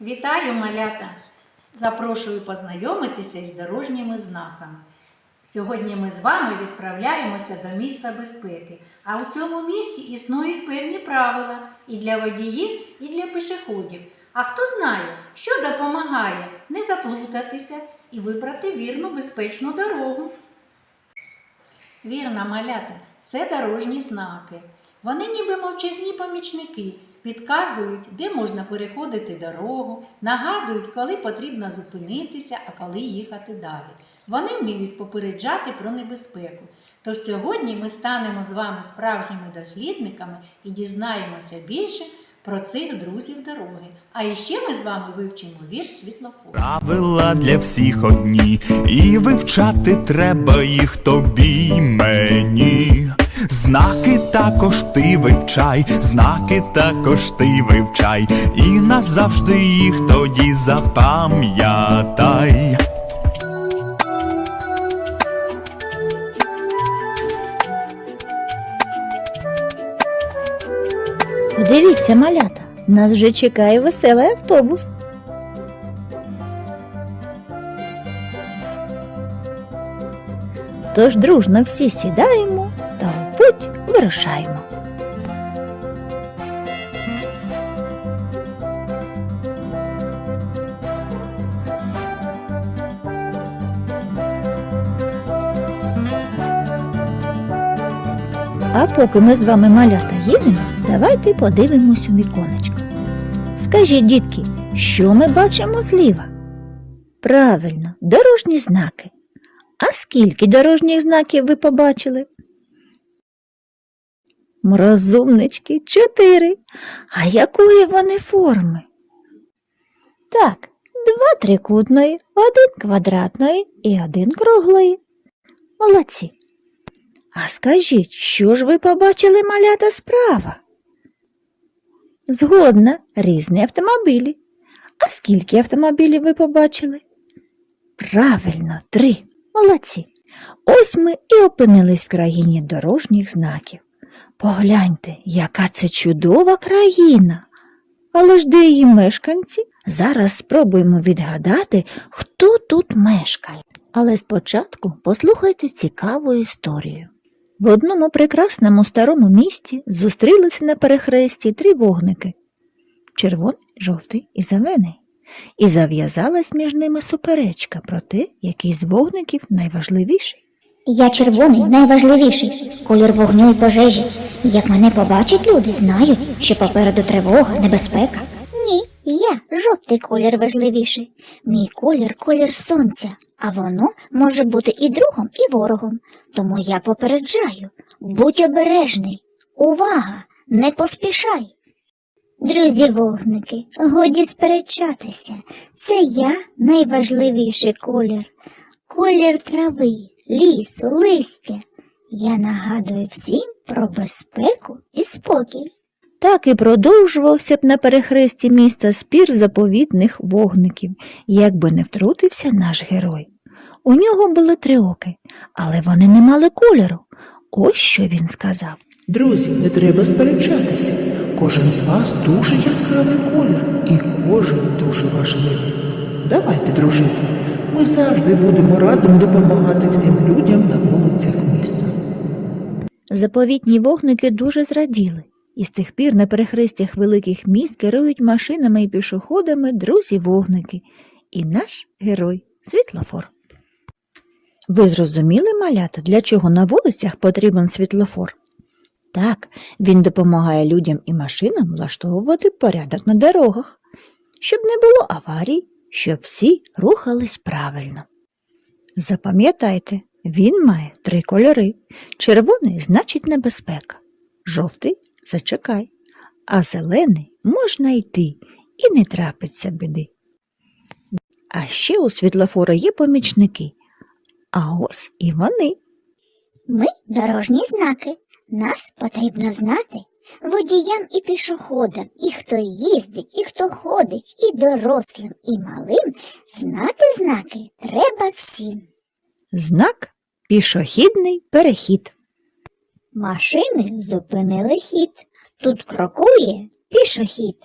Вітаю, малята! Запрошую познайомитися із дорожніми знаками. Сьогодні ми з вами відправляємося до міста безпеки. А у цьому місті існують певні правила і для водіїв, і для пішоходів. А хто знає, що допомагає не заплутатися і вибрати вірну безпечну дорогу? Вірна малята це дорожні знаки. Вони ніби мовчазні помічники, підказують, де можна переходити дорогу, нагадують, коли потрібно зупинитися, а коли їхати далі. Вони вміють попереджати про небезпеку. Тож сьогодні ми станемо з вами справжніми дослідниками і дізнаємося більше про цих друзів дороги. А іще ми з вами вивчимо вірш світлофор. Правила для всіх одні, і вивчати треба їх тобі й мені. Знаки також ти вивчай, знаки також ти вивчай, і назавжди їх тоді запам'ятай. Подивіться, малята, нас вже чекає веселий автобус. Тож дружно всі сідаємо вирушаємо. А поки ми з вами малята їдемо, давайте подивимось у віконечко. Скажіть, дітки, що ми бачимо зліва? Правильно, дорожні знаки. А скільки дорожніх знаків ви побачили? Мрозумнички, чотири. А якої вони форми? Так, два трикутної, один квадратної і один круглої. Молодці. А скажіть, що ж ви побачили малята справа? Згодна, різні автомобілі. А скільки автомобілів ви побачили? Правильно, три. Молодці. Ось ми і опинились в країні дорожніх знаків. Погляньте, яка це чудова країна. Але ж де її мешканці? Зараз спробуємо відгадати, хто тут мешкає. Але спочатку послухайте цікаву історію. В одному прекрасному старому місті зустрілися на перехресті три вогники червоний, жовтий і зелений. І зав'язалась між ними суперечка про те, який з вогників найважливіший. Я червоний, найважливіший, колір вогню і пожежі. Як мене побачать люди, знають, що попереду тривога, небезпека. Ні, я жовтий колір важливіший. Мій колір колір сонця, а воно може бути і другом, і ворогом. Тому я попереджаю. Будь обережний. Увага! Не поспішай. Друзі вогники, годі сперечатися. Це я найважливіший колір. Колір трави, лісу, листя. Я нагадую всім про безпеку і спокій. Так і продовжувався б на перехресті міста спір заповітних вогників, якби не втрутився наш герой. У нього були три оки, але вони не мали кольору. Ось що він сказав. Друзі, не треба сперечатися. Кожен з вас дуже яскравий колір, і кожен дуже важливий. Давайте дружити. Ми завжди будемо разом допомагати всім людям на вулицях міста. Заповітні вогники дуже зраділи, і з тих пір на перехрестях великих міст керують машинами і пішоходами друзі-вогники і наш герой світлофор. Ви зрозуміли, малята, для чого на вулицях потрібен світлофор? Так, він допомагає людям і машинам влаштовувати порядок на дорогах, щоб не було аварій, щоб всі рухались правильно. Запам'ятайте, він має три кольори. Червоний значить небезпека, жовтий зачекай, а зелений можна йти і не трапиться біди. А ще у світлофора є помічники, а ось і вони. Ми дорожні знаки. Нас потрібно знати водіям і пішоходам, і хто їздить, і хто ходить, і дорослим, і малим. Знати знаки треба всім. Знак пішохідний перехід. Машини зупинили хід. Тут крокує пішохід.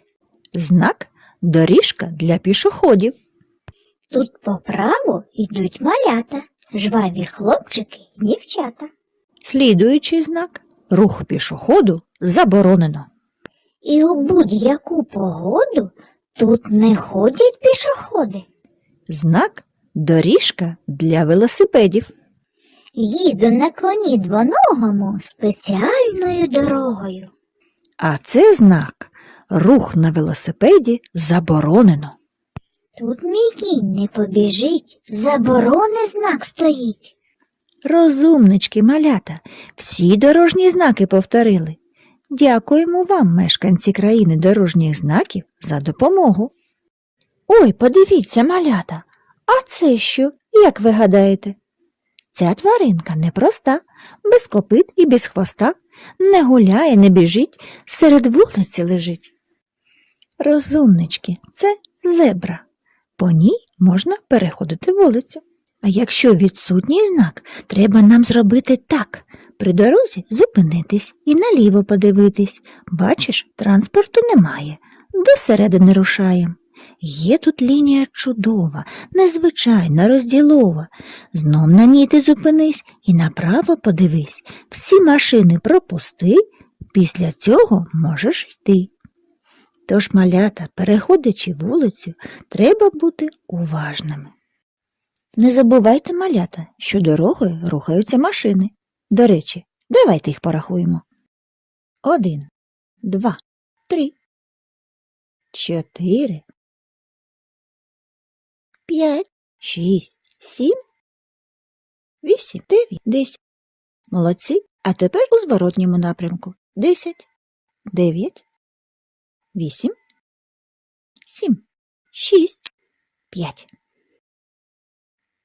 Знак доріжка для пішоходів. Тут по праву йдуть малята, жваві хлопчики дівчата. Слідуючий знак рух пішоходу заборонено. І у будь-яку погоду тут не ходять пішоходи. Знак доріжка для велосипедів. Їду на коні двоногому спеціальною дорогою. А це знак рух на велосипеді заборонено. Тут мій кінь не побіжить, заборони знак стоїть. Розумнички, малята, всі дорожні знаки повторили. Дякуємо вам, мешканці країни дорожніх знаків, за допомогу. Ой, подивіться, малята, а це що, як ви гадаєте? Ця тваринка непроста, без копит і без хвоста, не гуляє, не біжить, серед вулиці лежить. Розумнички, це зебра. По ній можна переходити вулицю. А якщо відсутній знак, треба нам зробити так. При дорозі зупинитись і наліво подивитись. Бачиш, транспорту немає. До середини рушаєм. Є тут лінія чудова, незвичайна, розділова. Знов на ній ти зупинись і направо подивись. Всі машини пропусти, після цього можеш йти. Тож, малята, переходячи вулицю, треба бути уважними. Не забувайте, малята, що дорогою рухаються машини. До речі, давайте їх порахуємо. Один, два, три, чотири, п'ять, шість, сім, вісім, дев'ять, десять. Молодці. А тепер у зворотньому напрямку. Десять, дев'ять, вісім, сім, шість, п'ять.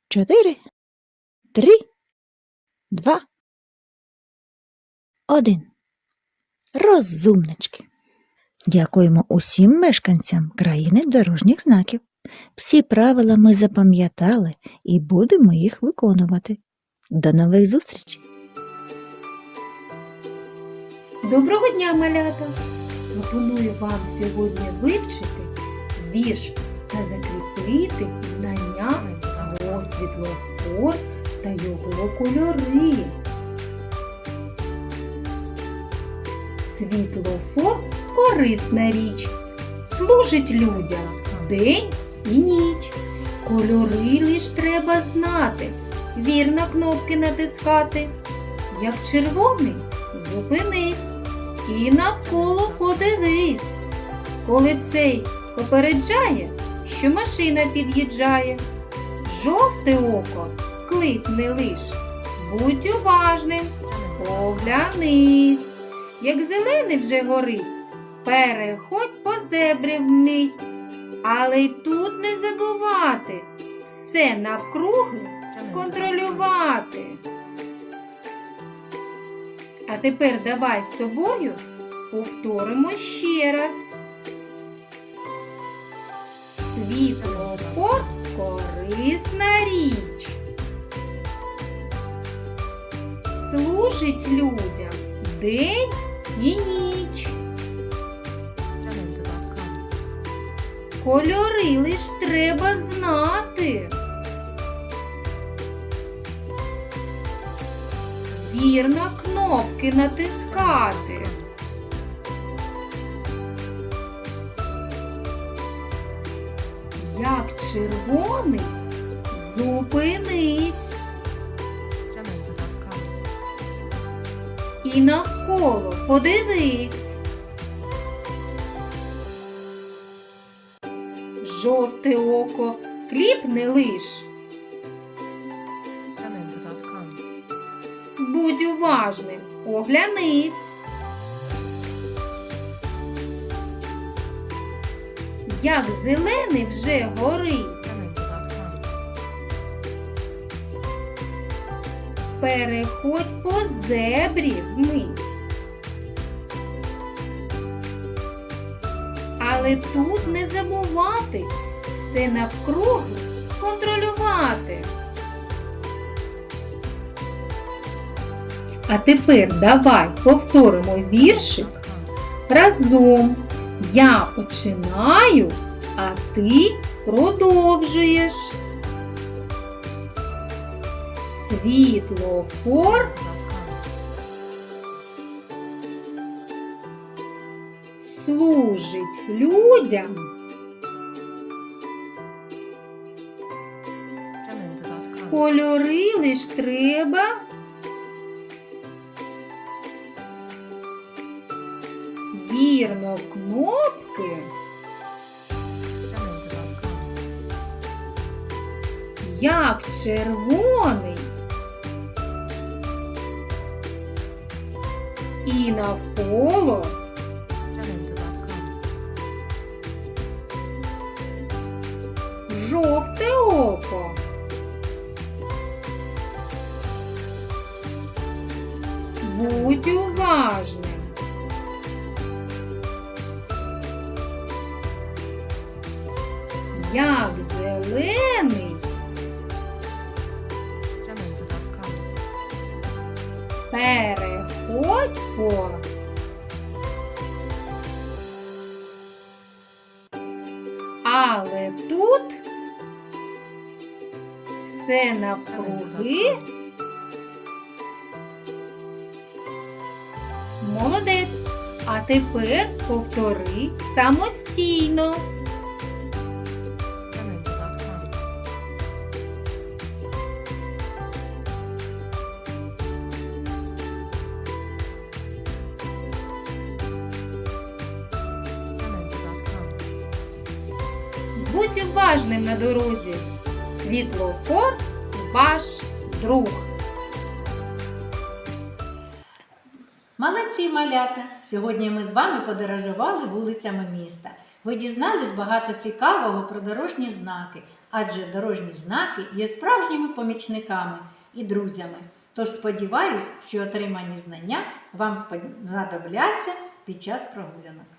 Чотири, три, два, один. Розумнички. Дякуємо усім мешканцям країни дорожніх знаків. Всі правила ми запам'ятали і будемо їх виконувати. До нових зустрічей! Доброго дня, малята! Пропоную вам сьогодні вивчити вірш та закріпити знання про світлофор та його кольори. Світлофор корисна річ, служить людям день і ніч. Кольори лиш треба знати, вірно кнопки натискати. Як червоний, зупинись і навколо подивись. Коли цей попереджає, що машина під'їжджає. Жовте око кликне лиш, будь уважним, оглянись. Як зелений вже горить, переходь по зебрі вмить. Але й тут не забувати все навкруги контролювати. А тепер давай з тобою повторимо ще раз. Світлофор корисна річ. Служить людям день і ніч. Кольори лиш треба знати. Вірно кнопки натискати. Як червоний, зупинись. І навколо подивись. Жовте око кліпне лиш. Будь уважним, оглянись. Як зелений вже горить, переходь по зебрі вмить. Але тут не забувати все навкруги контролювати. А тепер давай повторимо віршик разом. Я починаю А ти продовжуєш. Світлофор служить людям кольори лиш треба. Вірно кнопки як червоний. І навколо жовте око. Будь уважним. Як зелений переходь по Але тут все навкруги. Молодець. А тепер повтори самостійно. На дорозі. Світлофор ваш друг. Молодці малята! Сьогодні ми з вами подорожували вулицями міста. Ви дізнались багато цікавого про дорожні знаки, адже дорожні знаки є справжніми помічниками і друзями. Тож сподіваюсь, що отримані знання вам знадобляться під час прогулянок.